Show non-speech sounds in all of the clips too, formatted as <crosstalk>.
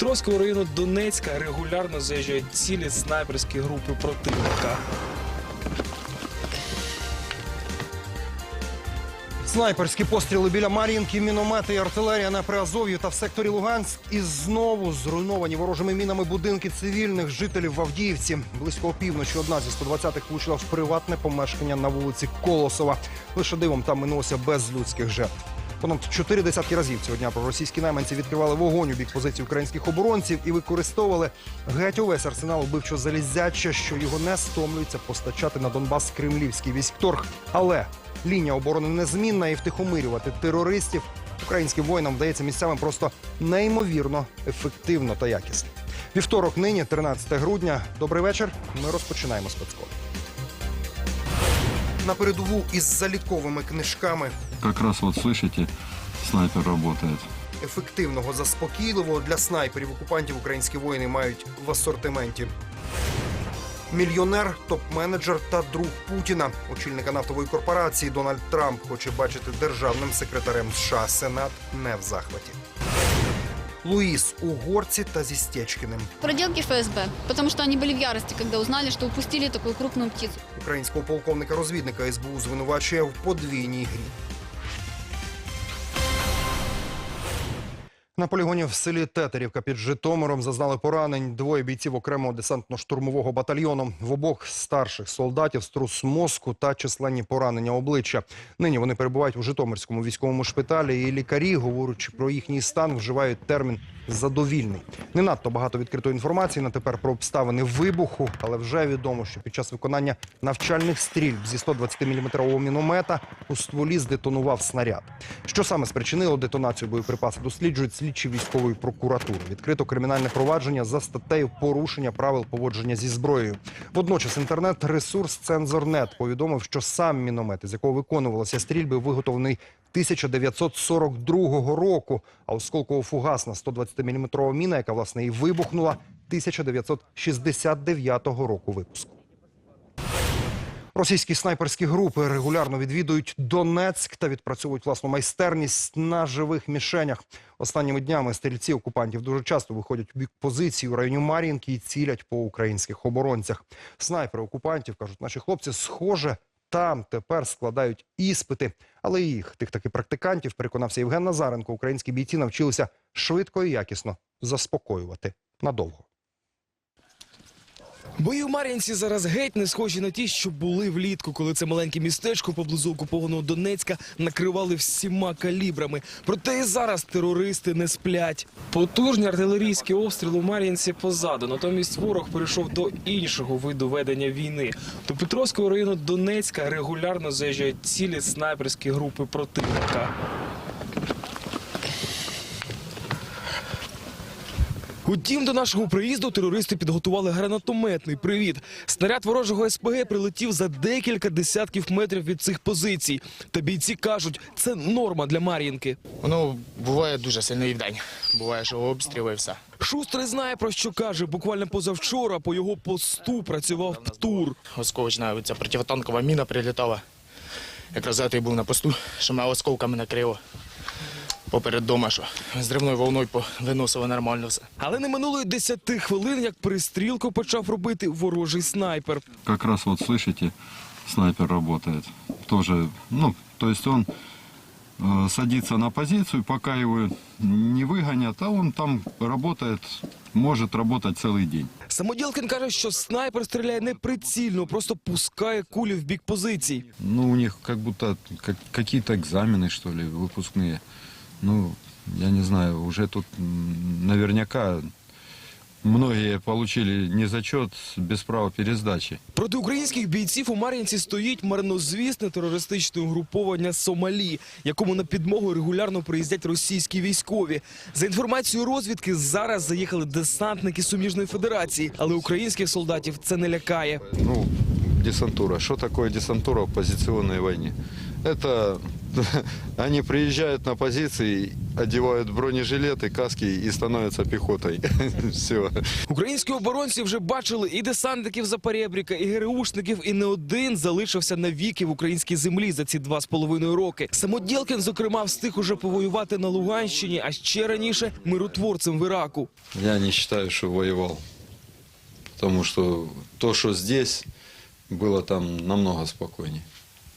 Петровського району Донецька регулярно заїжджають цілі снайперські групи противника. Снайперські постріли біля Мар'їнки, міномети і артилерія на Приазов'ї та в секторі Луганськ. І знову зруйновані ворожими мінами будинки цивільних жителів в Авдіївці. Близько опівночі одна зі 120-х влучила в приватне помешкання на вулиці Колосова. Лише дивом там минулося без людських жертв. Понад чотири десятки разів цього дня проросійські найманці відкривали вогонь у бік позицій українських оборонців і використовували геть увесь арсенал убивчого залізяча, що його не стомлюється постачати на Донбас кремлівський військторг. Але лінія оборони незмінна і втихомирювати терористів українським воїнам вдається місцями просто неймовірно ефективно та якісно. Вівторок нині, 13 грудня. Добрий вечір. Ми розпочинаємо спецкор. На передову із заліковими книжками Как раз вот слышите, снайпер работает. ефективного заспокійливого для снайперів окупантів українські воїни мають в асортименті. Мільйонер, топ-менеджер та друг Путіна, очільника нафтової корпорації Дональд Трамп хоче бачити державним секретарем США. Сенат не в захваті. Луїс у горці та зі Стєчкіним. Проделки ФСБ, потому что они были в ярости, когда узнали, что упустили такую крупную птицу. Українського полковника-розвідника СБУ звинувачує в подвійній грі. На полігоні в селі Тетерівка під Житомиром зазнали поранень двоє бійців окремого десантно-штурмового батальйону. В обох старших солдатів струс мозку та численні поранення обличчя. Нині вони перебувають у Житомирському військовому шпиталі. І лікарі, говорячи про їхній стан, вживають термін задовільний. Не надто багато відкритої інформації на тепер про обставини вибуху, але вже відомо, що під час виконання навчальних стрільб зі 120-мм міномета у стволі здетонував снаряд. Що саме спричинило детонацію боєприпасу, досліджують слідчі військової прокуратури. Відкрито кримінальне провадження за статтею порушення правил поводження зі зброєю. Водночас інтернет-ресурс Цензорнет повідомив, що сам міномет, із якого виконувалися стрільби, виготовлений 1942 року, а осколково-фугасна 120-мм міна, яка власне і вибухнула 1969 року випуску. Російські снайперські групи регулярно відвідують Донецьк та відпрацьовують власну майстерність на живих мішенях. Останніми днями стрільці окупантів дуже часто виходять у бік позицій у районі Мар'їнки і цілять по українських оборонцях. Снайпери окупантів кажуть, наші хлопці схоже. Там тепер складають іспити, але їх тих таки практикантів переконався Євген Назаренко. Українські бійці навчилися швидко і якісно заспокоювати надовго. Бої в Мар'їнці зараз геть не схожі на ті, що були влітку, коли це маленьке містечко поблизу окупованого Донецька накривали всіма калібрами. Проте і зараз терористи не сплять. Потужні артилерійські обстріли у Мар'їнці позаду. Натомість ворог перейшов до іншого виду ведення війни. До Петровського району Донецька регулярно заїжджають цілі снайперські групи противника. Утім, до нашого приїзду терористи підготували гранатометний привіт. Снаряд ворожого СПГ прилетів за декілька десятків метрів від цих позицій. Та бійці кажуть, це норма для Мар'їнки. Воно буває дуже сильно і вдень. Буває, що обстріли і все. Шустрий знає про що каже. Буквально позавчора по його посту працював птур. Осколочна ця противотанкова міна прилітала. Якраз я був на посту, що мене осколками накрило Поперед дома, що зривною волною виносило нормально все. Але не минуло й десяти хвилин, як пристрілку почав робити ворожий снайпер. Как раз вот слышите, снайпер работает. Тоже, ну, то есть он э, садится на позицию, пока его не выгонят, а он там работает, может работать целый день. Самоділкин каже, що снайпер стріляє не прицільно, просто пускає кулі в бік позицій. Ну, у них как будто как- какие-то экзамены, что ли, выпускные. Ну, я не знаю, уже тут наверняка многие получили не зачет без права пересдачи. Проти українських бійців у Мар'їнці стоїть марнозвісне терористичне угруповання Сомалі, якому на підмогу регулярно приїздять російські військові. За інформацією розвідки, зараз заїхали десантники суміжної федерації, але українських солдатів це не лякає. Ну, десантура. Что такое десантура в позиционной войне? Это <laughs> Они приезжают на позиции, одевают бронежилеты, каски и становятся пехотой. <laughs> Все. Українські оборонці вже бачили і десантників Запорєбріка, і ГРУшників, і не один залишився навіки в українській землі за ці два з половиною роки. Самодєлкін, зокрема, встиг уже повоювати на Луганщині, а ще раніше миротворцем в Іраку. Я не считаю, что воевал. Потому что то, что здесь, было там намного спокойнее.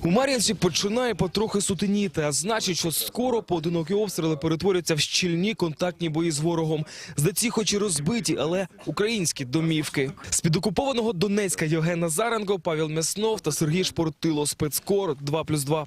У Мар'янці починає потрохи сутеніти, а значить, що скоро поодинокі обстріли перетворяться в щільні контактні бої з ворогом. Здаці, хоч і розбиті, але українські домівки. З під окупованого Донецька Євген Назаренко, Павел Мяснов та Сергій Шпортило. Спецкор 2+,2.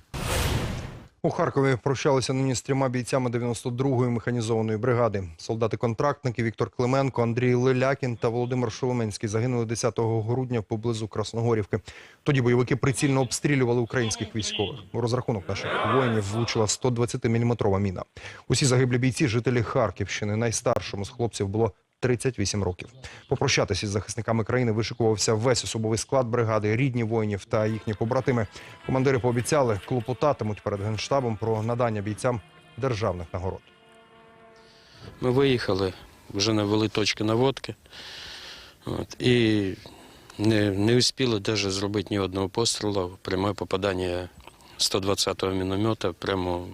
У Харкові прощалися нині з трьома бійцями 92-ї механізованої бригади. Солдати-контрактники Віктор Клименко, Андрій Лелякін та Володимир Шоломенський загинули 10 грудня поблизу Красногорівки. Тоді бойовики прицільно обстрілювали українських військових. У розрахунок наших воїнів влучила 120-мм міна. Усі загиблі бійці – жителі Харківщини. Найстаршому з хлопців було 38 років. Попрощатися із захисниками країни вишикувався весь особовий склад бригади, рідні воїнів та їхні побратими. Командири пообіцяли, клопотатимуть перед генштабом про надання бійцям державних нагород. Ми виїхали, вже навели точки наводки. От, і не, не успіли навіть зробити ні одного пострілу. Пряме попадання 120-го міномета прямо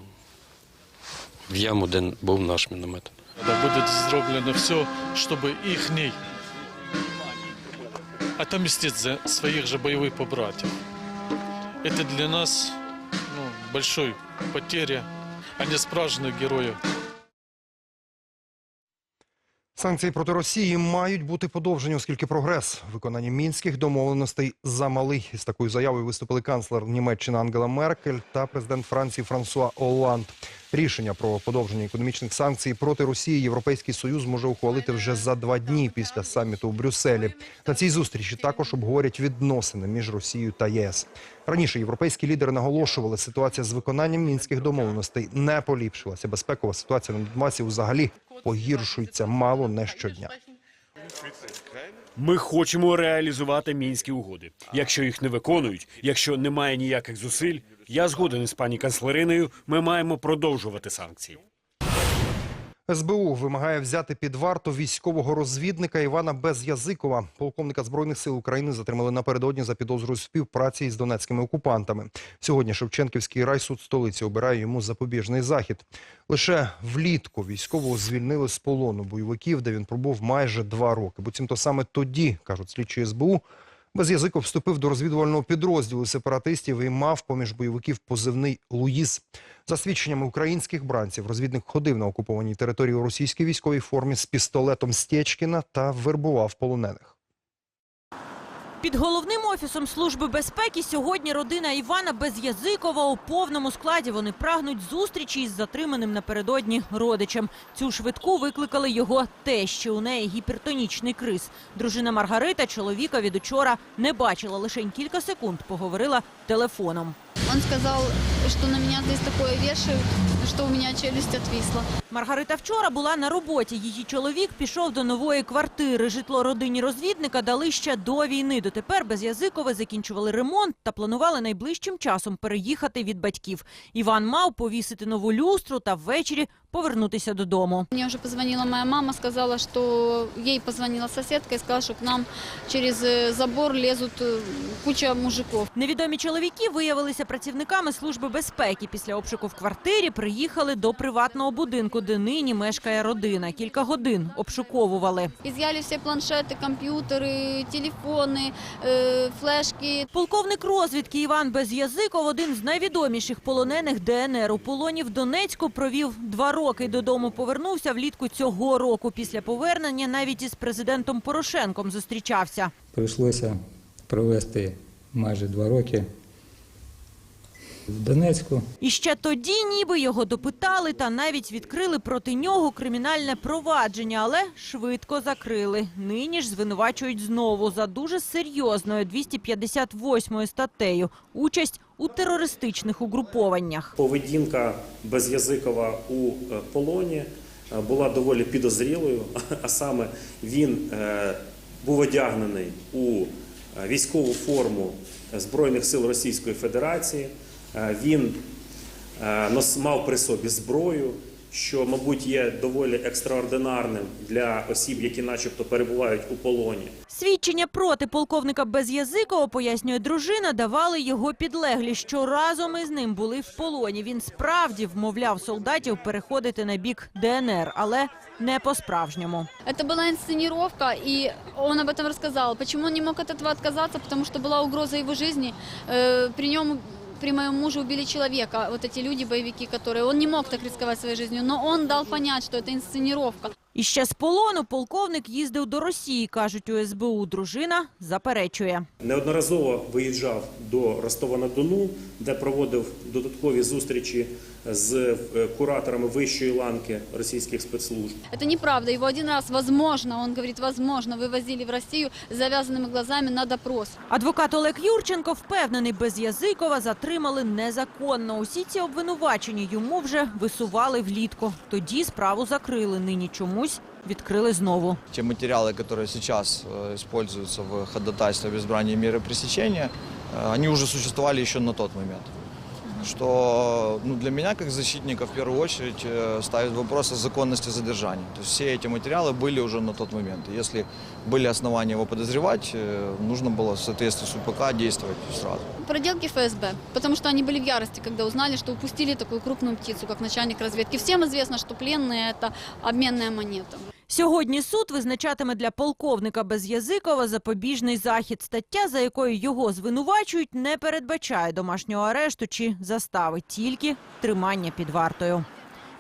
в яму, де був наш міномет. Да будет зроблено все, чтобы ихний отомстить за своих же боевых побратьев. Это для нас ну, большой потеря, а не справжніх героїв. Санкції проти Росії мають бути подовжені, оскільки прогрес в виконанні мінських домовленостей замалий. Із такою заявою виступили канцлер Німеччини Ангела Меркель та президент Франції Франсуа Олланд. Рішення про подовження економічних санкцій проти Росії Європейський Союз може ухвалити вже за два дні після саміту у Брюсселі. На цій зустрічі також обговорять відносини між Росією та ЄС. Раніше європейські лідери наголошували, ситуація з виконанням мінських домовленостей не поліпшилася. Безпекова ситуація на Донбасі взагалі погіршується мало не щодня. Ми хочемо реалізувати мінські угоди. Якщо їх не виконують, якщо немає ніяких зусиль, я згоден із пані канцлериною. Ми маємо продовжувати санкції. СБУ вимагає взяти під варту військового розвідника Івана Безязикова. Полковника збройних сил України затримали напередодні за підозрою співпраці із донецькими окупантами. Сьогодні Шевченківський райсуд столиці обирає йому запобіжний захід. Лише влітку військового звільнили з полону бойовиків, де він пробув майже два роки. Буцімто саме тоді, кажуть слідчі СБУ, Безязиков вступив до розвідувального підрозділу сепаратистів і мав поміж бойовиків позивний Луїз. За свідченнями українських бранців, розвідник ходив на окупованій території у російській військовій формі з пістолетом Стєчкіна та вербував полонених. Під головним офісом Служби безпеки сьогодні родина Івана Безязикова у повному складі. Вони прагнуть зустрічі із затриманим напередодні родичем. Цю швидку викликали його тещі. У неї гіпертонічний криз. Дружина Маргарита чоловіка від учора не бачила. Лише кілька секунд поговорила телефоном. Он сказал, что на меня здесь такое вешают, что у меня челюсть отвисла. Маргарита вчора була на роботі. Її чоловік пішов до нової квартири. Житло родині розвідника дали ще до війни. Дотепер Безязикове закінчували ремонт та планували найближчим часом переїхати від батьків. Іван мав повісити нову люстру та ввечері повернутися додому. Мне уже позвонила моя мама, сказала, что ей позвонила соседка и сказала, что к нам через э, забор лезут э, куча мужиков. Невідомі чоловіки виявилися працівниками служби безпеки. Після обшуку в квартирі приїхали до приватного будинку, де нині мешкає родина. Кілька годин обшуковували. Изъяли все планшеты, компьютеры, телефоны, э, флешки. Полковник розвідки Іван Безязиков, один з найвідоміших полонених ДНР у полоні в Донецьку, провів два роки. Додому повернувся влітку цього року. Після повернення навіть із президентом Порошенком зустрічався. Прийшлося провести майже два роки в Донецьку. І ще тоді ніби його допитали та навіть відкрили проти нього кримінальне провадження, але швидко закрили. Нині ж звинувачують знову за дуже серйозною 258 статтею – участь у терористичних угрупованнях. Поведінка Безязикова у е, полоні е, була доволі підозрілою, <laughs> а саме він е, був одягнений у військову форму Збройних сил Російської Федерації. Е, Він е, нос- мав при собі зброю, що, мабуть, є доволі екстраординарним для осіб, які начебто перебувають у полоні. Свідчення проти полковника Без'язикова, пояснює дружина, давали його підлеглі, що разом із ним були в полоні. Він справді вмовляв солдатів переходити на бік ДНР, але не по-справжньому. Это была инсценировка, и он об этом рассказал. Почему он не мог от этого отказаться? Потому что была угроза его жизни. Э, При нем, при моем муже убили человека, вот эти люди, боевики, которые... Он не мог так рисковать своей жизнью, но он дал понять, что это инсценировка. І ще з полону полковник їздив до Росії, кажуть у СБУ. Дружина заперечує. Неодноразово виїжджав до Ростова-на-Дону, де проводив додаткові зустрічі з е, кураторами вищої ланки російських спецслужб. Это неправда. Его один раз, возможно, он говорит, возможно, вывозили в Россию с завязанными глазами на допрос. Адвокат Олег Юрченко впевнений, Без'язикова затримали незаконно. Усі ці обвинувачення йому вже висували влітку. Тоді справу закрили. Нині чомусь відкрили знову. Те материалы, которые сейчас э, используются в ходатайстве об избрании меры пресечения, э, они уже существовали еще на тот момент. Что ну, для меня, как защитника, в первую очередь э, ставит вопрос о законности задержания. То есть все эти материалы были уже на тот момент. И если были основания его подозревать, э, нужно было в соответствии с УПК действовать сразу. Проделки ФСБ, потому что они были в ярости, когда узнали, что упустили такую крупную птицу, как начальник разведки. Всем известно, что пленные – это обменная монета. Сьогодні суд визначатиме для полковника Без'язикова запобіжний захід. Стаття, за якою його звинувачують, не передбачає домашнього арешту чи застави, тільки тримання під вартою.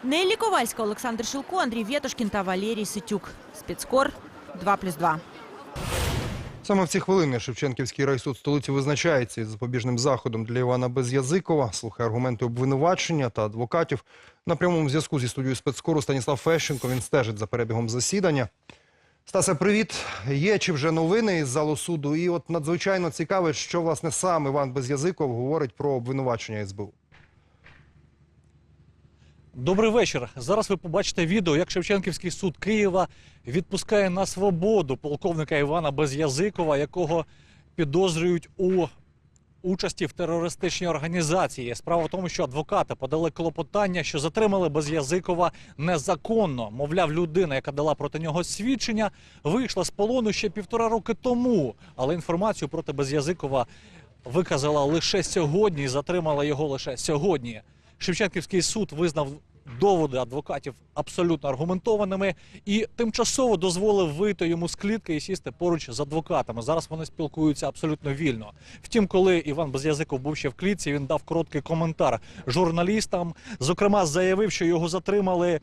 Нелі Ковальська, Олександр Шилко, Андрій Вєтошкін та Валерій Ситюк. Спецкор 2+,2. Саме в ці хвилини Шевченківський райсуд столиці визначається із запобіжним заходом для Івана Без'язикова, слухає аргументи обвинувачення та адвокатів. На прямому зв'язку зі студією спецкору Станіслав Фещенко. Він стежить за перебігом засідання. Стасе, привіт. Є чи вже новини із залу суду? І от надзвичайно цікаве, що власне сам Іван Без'язиков говорить про обвинувачення СБУ. Добрий вечір. Зараз ви побачите відео, як Шевченківський суд Києва відпускає на свободу полковника Івана Без'язикова, якого підозрюють у участі в терористичній організації. Справа в тому, що адвокати подали клопотання, що затримали Без'язикова незаконно. Мовляв, людина, яка дала проти нього свідчення, вийшла з полону ще півтора роки тому. Але інформацію проти Без'язикова виказала лише сьогодні і затримала його лише сьогодні. Шевченківський суд визнав доводи адвокатів абсолютно аргументованими і тимчасово дозволив вийти йому з клітки і сісти поруч з адвокатами. Зараз вони спілкуються абсолютно вільно. Втім, коли Іван Без'язиков був ще в клітці, він дав короткий коментар журналістам. Зокрема, заявив, що його затримали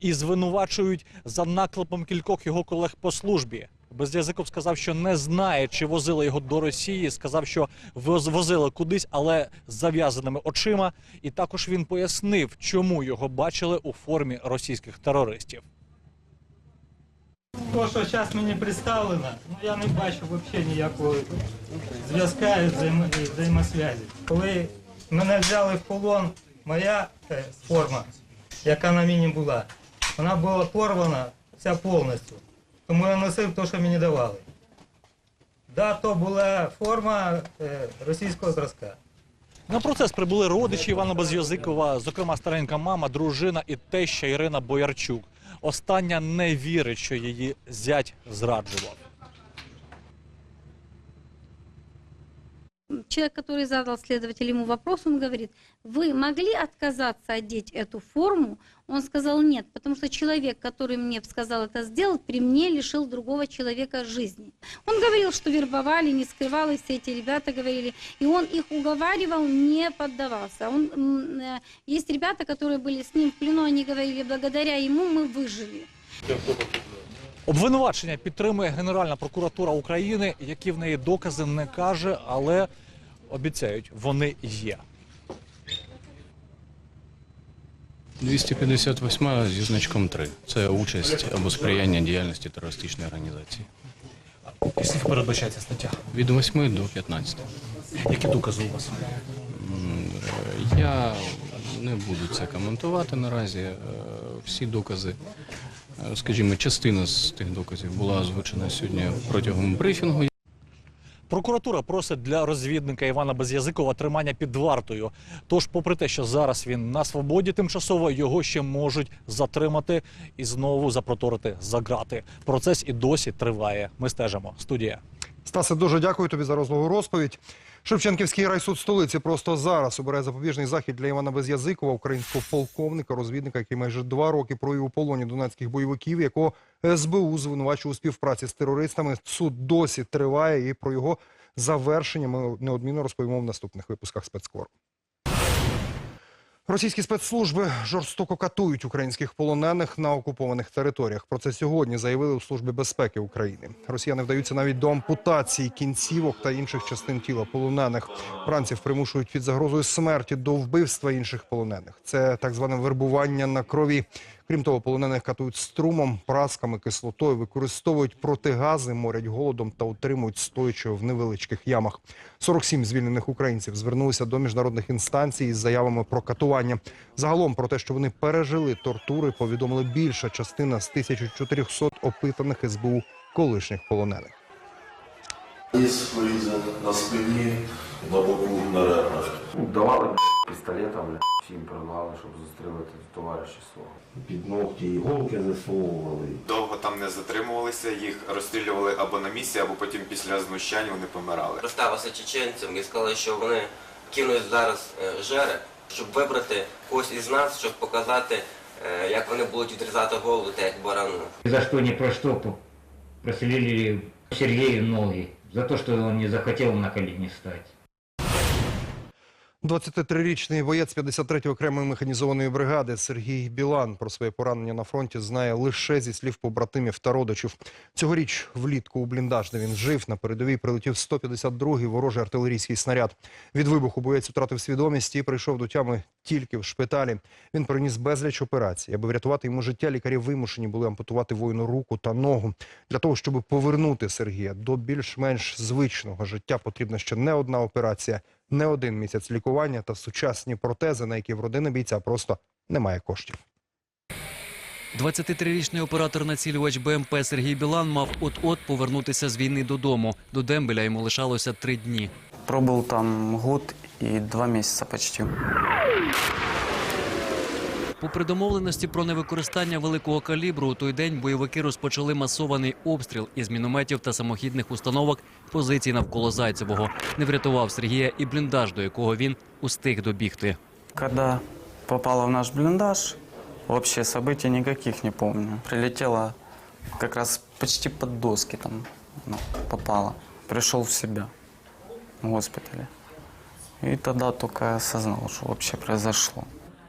і звинувачують за наклепом кількох його колег по службі. Без'язиков сказав, що не знає, чи возили його до Росії. Сказав, що воз- возили кудись, але з зав'язаними очима. І також він пояснив, чому його бачили у формі російських терористів. То, що зараз мені представлено, ну я не бачу взагалі ніякого зв'язка і взаємо- взаємосвязі. Коли мене взяли в полон, моя е, форма, яка на мені була, вона була порвана вся повністю. Тому я носив те, що мені давали. Да, то була форма е, російського зразка. На процес прибули родичі Івана Без'язикова, зокрема старенька мама, дружина і теща Ірина Боярчук. Остання не вірить, що її зять зраджував. Человек, который задал следователь ему вопрос, он говорит, вы могли отказаться одеть эту форму? Он сказал нет, потому что человек, который мне сказал это сделать, при мне лишил другого человека жизни. Он говорил, что вербовали, не скрывал, и все эти ребята говорили. И он их уговаривал, не поддавался. Он, м, э, есть ребята, которые были с ним в плену, они говорили, благодаря ему мы выжили. Обвинувачення підтримує Генеральна прокуратура України, які в неї докази не каже, але обіцяють, вони є. 258 зі значком 3. Це участь або сприяння діяльності терористичної організації. Скільки передбачається стаття? Від 8 до 15. Які докази у вас? Я не буду це коментувати наразі. Е, Всі докази, е, скажімо, частина з тих доказів була озвучена сьогодні протягом брифінгу. Прокуратура просить для розвідника Івана Безязикова тримання під вартою. Тож, попри те, що зараз він на свободі тимчасово, його ще можуть затримати і знову запроторити за ґрати. Процес і досі триває. Ми стежимо. Студія. Стасе, дуже дякую тобі за розлогу розповідь. Шевченківський райсуд столиці просто зараз обирає запобіжний захід для Івана Безязикова, українського полковника, розвідника, який майже два роки провів у полоні донецьких бойовиків, якого СБУ звинувачує у співпраці з терористами. Суд досі триває, і про його завершення ми неодмінно розповімо в наступних випусках спецкору. Російські спецслужби жорстоко катують українських полонених на окупованих територіях. Про це сьогодні заявили у Службі безпеки України. Росіяни вдаються навіть до ампутації кінцівок та інших частин тіла полонених. Бранців примушують під загрозою смерті до вбивства інших полонених. Це так зване вербування на крові. Крім того, полонених катують струмом, прасками, кислотою, використовують протигази, морять голодом та утримують стоячи в невеличких ямах. 47 звільнених українців звернулися до міжнародних інстанцій із заявами про катування. Загалом про те, що вони пережили тортури, повідомили більша частина з 1400 опитаних СБУ колишніх полонених. Є порізи на спині, на боку, на ребрах. Ну, давали б, пістолета, бля, всім предлагали, щоб застрелити товариша свого. Під ногті іголки засовували. Довго там не затримувалися, їх розстрілювали або на місці, або потім після знущань вони помирали. Представився чеченцям і сказали, що вони кинуть зараз е, жери, щоб вибрати когось із нас, щоб показати, е, як вони будуть відрізати голову, та як барану. За что ни про что по- прострелили Сергею ноги. За то, что он не захотел на колени встать. 23-річний боєць 53-ї окремої механізованої бригади Сергій Білан про своє поранення на фронті знає лише зі слів побратимів та родичів. Цьогоріч влітку у бліндаж, де він жив, на передовій прилетів 152-й ворожий артилерійський снаряд. Від вибуху боєць втратив свідомість і прийшов до тями тільки в шпиталі. Він приніс безліч операцій. Аби врятувати йому життя, лікарі вимушені були ампутувати воїну руку та ногу. Для того, щоб повернути Сергія до більш-менш звичного життя, потрібна ще не одна операція, не один місяць лікування та сучасні протези, на які в родини бійця просто немає коштів. 23-річний оператор-націлювач БМП Сергій Білан мав от-от повернутися з війни додому. До Дембеля йому лишалося три дні. Пробыл там год и два месяца почти. Попри домовленості про невикористання великого калібру, у той день бойовики розпочали масований обстріл із мінометів та самохідних установок позицій навколо Зайцевого. Не врятував Сергія і бліндаж, до якого він устиг добігти. Когда попала в наш блиндаж, вообще событий никаких не помню. Прилетела как раз почти под доски там ну, попала. Пришел в себя в госпитале. И тогда только осознал, что вообще произошло.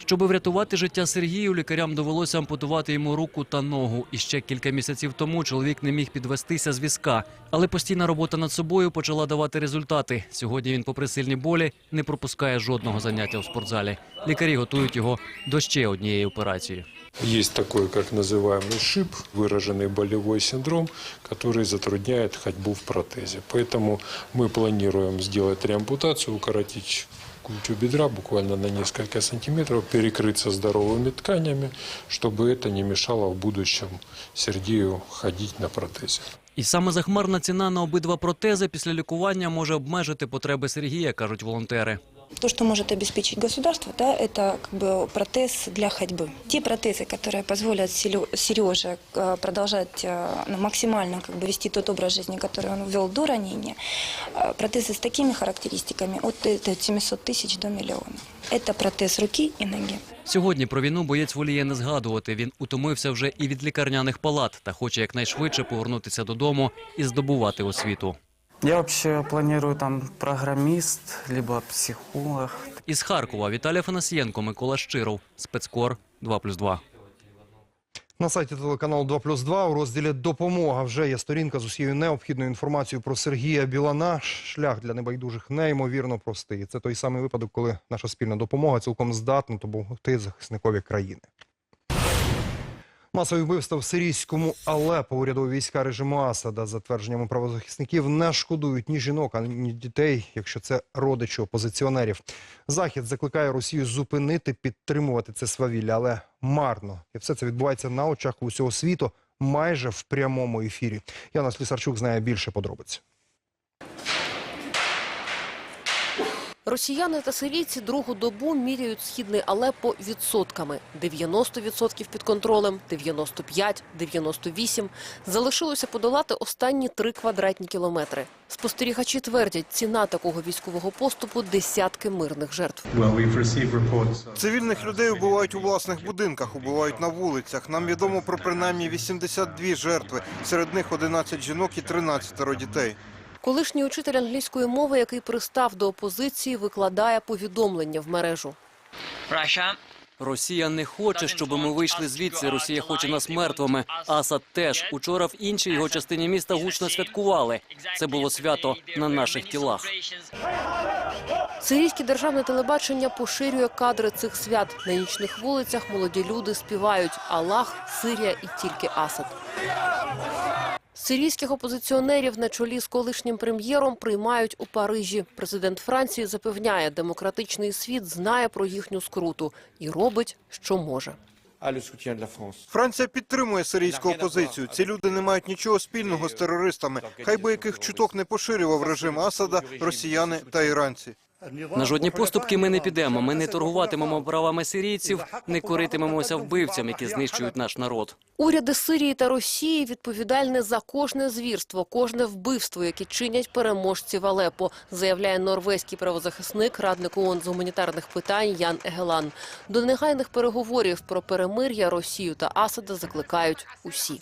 Щоби врятувати життя Сергію, лікарям довелося ампутувати йому руку та ногу. І ще кілька місяців тому чоловік не міг підвестися з візка. Але постійна робота над собою почала давати результати. Сьогодні він, попри сильні болі, не пропускає жодного заняття у спортзалі. Лікарі готують його до ще однієї операції. Есть такой, как называемый шип, выраженный болевой синдром, который затрудняет ходьбу в протезе. Поэтому мы планируем сделать реампутацию, укоротить культю бедра буквально на несколько сантиметров, перекрыться здоровыми тканями, чтобы это не мешало в будущем Сергею ходить на протезе. І саме захмарна ціна на обидва протези після лікування може обмежити потреби Сергія, кажуть волонтери. То, что может обеспечить государство, да, это как бы протез для ходьбы. Те протезы, которые позволят Селю- Сереже э, продолжать э, ну, максимально как бы вести тот образ жизни, который он вел до ранения, э, протезы с такими характеристиками от э, 700 тысяч до миллиона. Это протез руки и ноги. Сьогодні про війну боєць воліє не згадувати. Він утомився вже і від лікарняних палат та хоче якнайшвидше повернутися додому і здобувати освіту. Я вообще планирую там программист, либо психолог. Із Харкова Віталій Фанасієнко, Микола Щиров, спецкор 2+,2. На сайті телеканалу 2 плюс 2 у розділі Допомога вже є сторінка з усією необхідною інформацією про Сергія Білана. Шлях для небайдужих неймовірно простий. Це той самий випадок, коли наша спільна допомога цілком здатна допомогти захисникові країни. Масові вбивства в сирійському Алепо урядові війська режиму Асада, за твердженнями правозахисників, не шкодують ні жінок, ані дітей, якщо це родичі опозиціонерів. Захід закликає Росію зупинити, підтримувати це свавілля, але марно. І все це відбувається на очах усього світу, майже в прямому ефірі. Яна Слісарчук знає більше подробиць. Росіяни та сирійці другу добу міряють східний Алеппо відсотками. 90% під контролем, 95, 98. Залишилося подолати останні три квадратні кілометри. Спостерігачі твердять, ціна такого військового поступу – десятки мирних жертв. Цивільних людей убивають у власних будинках, убивають на вулицях. Нам відомо про принаймні 82 жертви. Серед них 11 жінок і 13 дітей. Колишній учитель англійської мови, який пристав до опозиції, викладає повідомлення в мережу. Росія не хоче, щоб ми вийшли звідси. Росія хоче нас мертвими. Асад теж. Учора в іншій його частині міста гучно святкували. Це було свято на наших тілах. Сирійське державне телебачення поширює кадри цих свят. На нічних вулицях молоді люди співають «Аллах, Сирія і тільки Асад». Сирійських опозиціонерів на чолі з колишнім прем'єром приймають у Парижі. Президент Франції запевняє, демократичний світ знає про їхню скруту і робить, що може. Франція підтримує сирійську опозицію. Ці люди не мають нічого спільного з терористами. Хай би яких чуток не поширював режим Асада, росіяни та іранці. На жодні поступки ми не підемо. Ми не торгуватимемо правами сирійців, не коритимемося вбивцям, які знищують наш народ. Уряди Сирії та Росії відповідальні за кожне звірство, кожне вбивство, яке чинять переможці в Алепо, заявляє норвезький правозахисник, радник ООН з гуманітарних питань Ян Егелан. До негайних переговорів про перемир'я Росію та Асада закликають усі.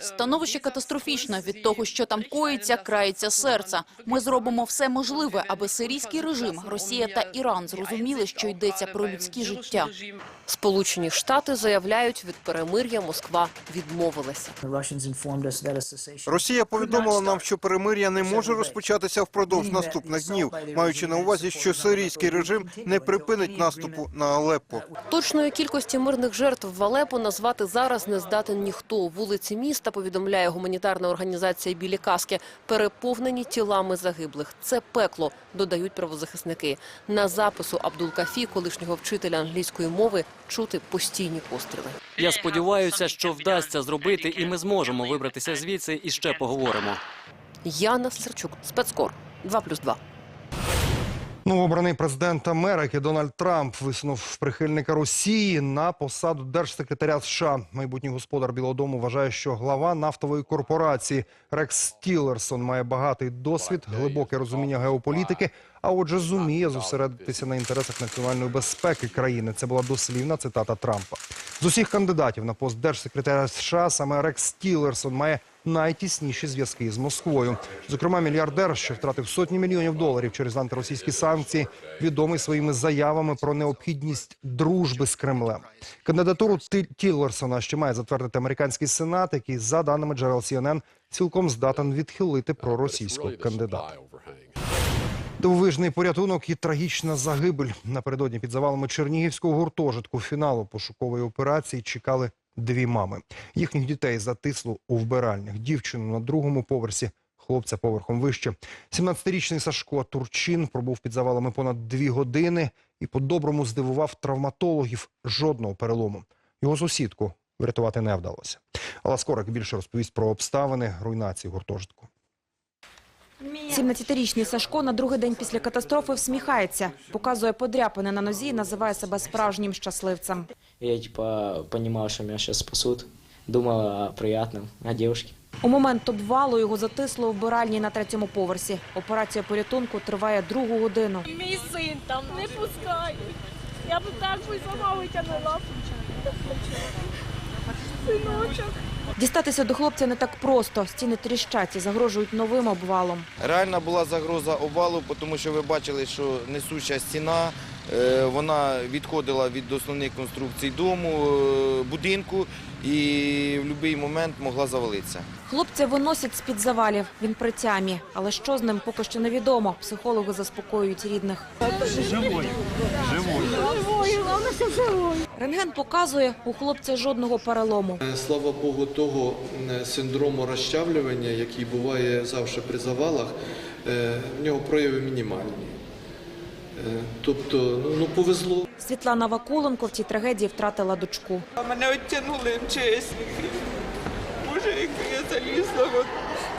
Становище катастрофічне. Від того, що там коїться, крається серце. Ми зробимо все можливе, аби сирійський режим, Росія та Іран зрозуміли, що йдеться про людські життя. Сполучені Штати заявляють, від перемир'я Москва відмовилася. Росія повідомила нам, що перемир'я не може розпочатися впродовж наступних днів, маючи на увазі, що сирійський режим не припинить наступу на Алеппо. Точної кількості мирних жертв в Алепо назвати зараз не здатен ніхто. Вулиці міста, повідомляє гуманітарна організація «Білі каски», переповнені тілами загиблих. Це пекло, додають правозахисники. На запису Абдул-Кафі, колишнього вчителя англійської мови, чути постійні постріли. Я сподіваюся, що вдасться зробити, і ми зможемо вибратися звідси і ще поговоримо. Яна Серчук, спецкор 2+,2. Новообраний президент Америки Дональд Трамп висунув прихильника Росії на посаду держсекретаря США. Майбутній господар Білого Дому вважає, що глава нафтової корпорації Рекс Тілерсон має багатий досвід, глибоке розуміння геополітики, а отже, зуміє зосередитися на інтересах національної безпеки країни. Це була дослівна цитата Трампа. З усіх кандидатів на пост держсекретаря США саме Рекс Тілерсон має найтісніші зв'язки з Москвою. Зокрема, мільярдер, що втратив сотні мільйонів доларів через антиросійські санкції, відомий своїми заявами про необхідність дружби з Кремлем. Кандидатуру Ті- Тіллерсона ще має затвердити американський сенат, який, за даними джерел CNN, цілком здатен відхилити проросійського кандидата. Дивовижний порятунок і трагічна загибель. Напередодні під завалами Чернігівського гуртожитку фіналу пошукової операції чекали дві мами. Їхніх дітей затисло у вбиральнях. Дівчину на другому поверсі, хлопця поверхом вище. 17-річний Сашко Турчин пробув під завалами понад дві години і по-доброму здивував травматологів жодного перелому. Його сусідку врятувати не вдалося. Але Скорик більше розповість про обставини руйнації гуртожитку. 17-річний Сашко на другий день після катастрофи всміхається, показує подряпини на нозі і називає себе справжнім щасливцем. Я типа понимал, что меня сейчас спасут. Думал о приятном, о девушке. У момент обвалу його затисло у вбиральні на третьому поверсі. Операція порятунку триває другу годину. Мій син там не пускають. Я б так би сама витягнула. Синочок. Дістатися до хлопця не так просто. Стіни тріщать і загрожують новим обвалом. Реальна була загроза обвалу, тому що ви бачили, що несуща стіна, е, вона відходила від основних конструкцій дому, е, будинку і в будь-який момент могла завалитися. Хлопця виносять з-під завалів. Він при тямі. Але що з ним поки що невідомо. Психологи заспокоюють рідних. Живой. Живой. Головне, що живой. Рентген показує, у хлопця жодного перелому. Слава Богу, того е, синдрому розчавлювання, який буває завжди при завалах, е, в нього прояви мінімальні. Е, Тобто, ну, ну повезло. Світлана Вакуленко в цій трагедії втратила дочку. Мене оттягнули МЧСники. Боже, як я залізла.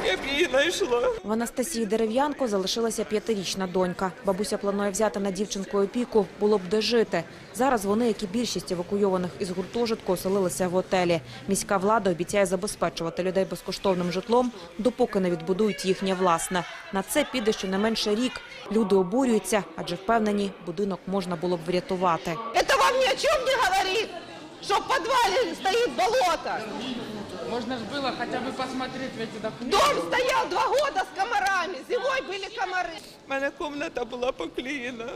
Я б її знайшла. В Анастасії Дерев'янко залишилася п'ятирічна донька. Бабуся планує взяти на дівчинку опіку, було б де жити. Зараз вони, як і більшість евакуйованих із гуртожитку, оселилися в готелі. Міська влада обіцяє забезпечувати людей безкоштовним житлом, допоки не відбудують їхнє власне. На це піде щонайменше рік. Люди обурюються, адже впевнені, будинок можна було б врятувати. Это вам ни о чем не говорит, что в подвале стоит болото. Можно же было хотя бы посмотреть в эти документы. Дом стоял два года с комарами, зимой были комары. У мене комната була поклеєна.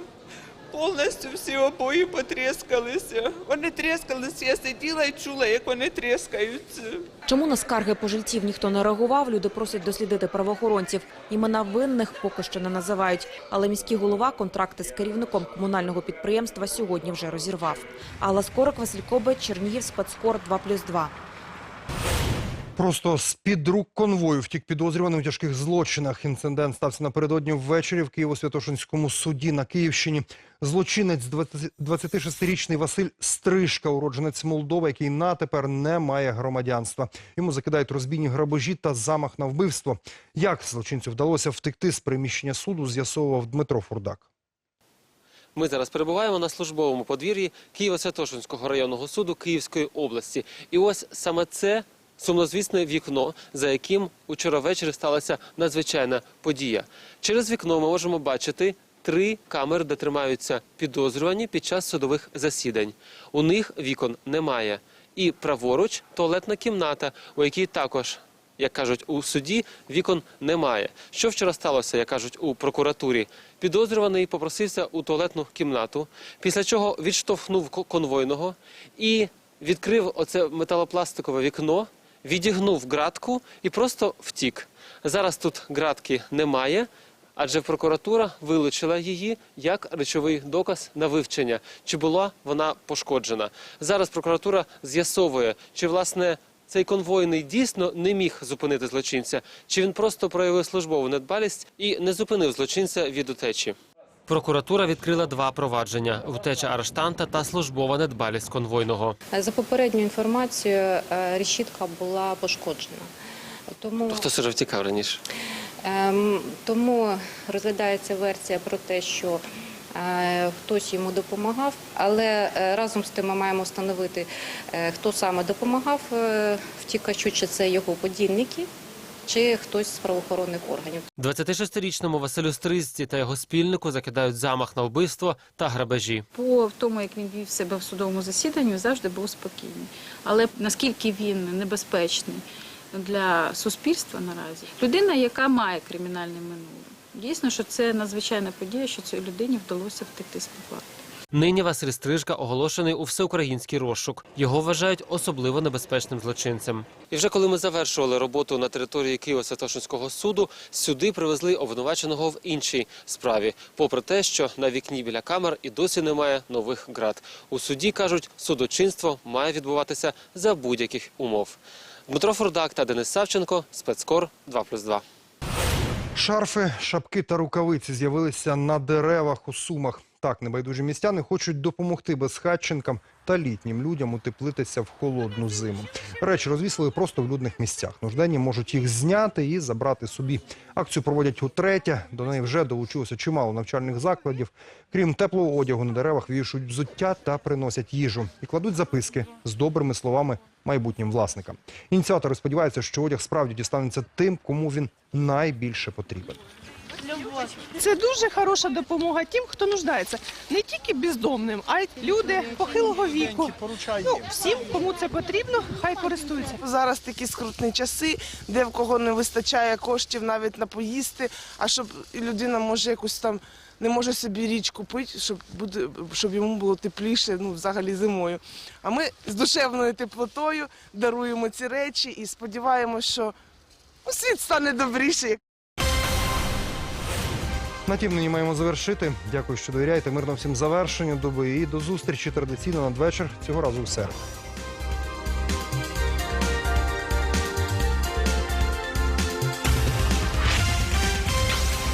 Повністю всі обої потріскалися. Вони тріскалися, я сиділа і чула, як вони тріскаються. Чому на скарги пожильців ніхто не реагував, люди просять дослідити правоохоронців. Імена винних поки що не називають. Але міський голова контракти з керівником комунального підприємства сьогодні вже розірвав. Алла Скорик, Василь Кобець, Чернігів, спецкор 2+,2. Просто з-під рук конвою втік підозрюваний у тяжких злочинах. Інцидент стався напередодні ввечері в Києво-Святошинському суді на Київщині. Злочинець 20 26-річний Василь Стрижка, уродженець Молдови, який на тепер не має громадянства. Йому закидають розбійні грабежі та замах на вбивство. Як злочинцю вдалося втекти з приміщення суду, з'ясовував Дмитро Фурдак. Ми зараз перебуваємо на службовому подвір'ї Києво-Святошинського районного суду Київської області. І ось саме це сумнозвісне вікно, за яким учора ввечері сталася надзвичайна подія. Через вікно ми можемо бачити три камери, де тримаються підозрювані під час судових засідань. У них вікон немає. І праворуч туалетна кімната, у якій також як кажуть у суді, вікон немає. Що вчора сталося, як кажуть у прокуратурі? Підозрюваний попросився у туалетну кімнату, після чого відштовхнув ко- конвойного і відкрив оце металопластикове вікно, відігнув ґратку і просто втік. Зараз тут ґратки немає. Адже прокуратура вилучила її як речовий доказ на вивчення, чи була вона пошкоджена. Зараз прокуратура з'ясовує, чи власне цей конвойний дійсно не міг зупинити злочинця, чи він просто проявив службову недбалість і не зупинив злочинця від утечі. Прокуратура відкрила два провадження: втеча арештанта та службова недбалість конвойного. За попередньою інформацією, е, решітка була пошкоджена. Тому, Хто все ж втікав раніше? ем, тому розглядається версія про те, що е, хтось йому допомагав, але е, разом з тим ми маємо встановити, хто саме допомагав втікачу, чи це його подільники, чи хтось з правоохоронних органів. 26-річному Василю Стризці та його спільнику закидають замах на вбивство та грабежі. По тому, як він вів себе в судовому засіданні, завжди був спокійний. Але наскільки він небезпечний для суспільства наразі, людина, яка має кримінальне минуле. Дійсно, що це надзвичайна подія, що цій людині вдалося втекти з під варти. Нині Василь Стрижка оголошений у всеукраїнський розшук. Його вважають особливо небезпечним злочинцем. І вже коли ми завершували роботу на території Києво-Святошинського суду, сюди привезли обвинуваченого в іншій справі. Попри те, що на вікні біля камер і досі немає нових град. У суді кажуть, судочинство має відбуватися за будь-яких умов. Дмитро Фурдак та Денис Савченко, спецкор 2+,2. Шарфи, шапки та рукавиці з'явилися на деревах у Сумах. Так, небайдужі містяни хочуть допомогти безхатченкам та літнім людям утеплитися в холодну зиму. Речі розвісили просто в людних місцях. Нужденні можуть їх зняти і забрати собі. Акцію проводять утретє. До неї вже долучилося чимало навчальних закладів. Крім теплого одягу, на деревах вішують взуття та приносять їжу. І кладуть записки з добрими словами майбутнім власникам. Ініціатори сподіваються, що одяг справді дістанеться тим, кому він найбільше потрібен. Це дуже хороша допомога тим, хто нуждається. Не тільки бездомним, а й люди похилого віку. Ну, всім, кому це потрібно, хай користуються. Зараз такі скрутні часи, де в кого не вистачає коштів навіть на поїсти, а щоб людина може якусь там не може собі річ купити, щоб буде, щоб йому було тепліше, ну взагалі зимою. А ми з душевною теплотою даруємо ці речі і сподіваємося, що світ стане добріший. На тім нині маємо завершити. Дякую, що довіряєте. Мирно всім завершенню доби і до зустрічі традиційно надвечір. Цього разу все.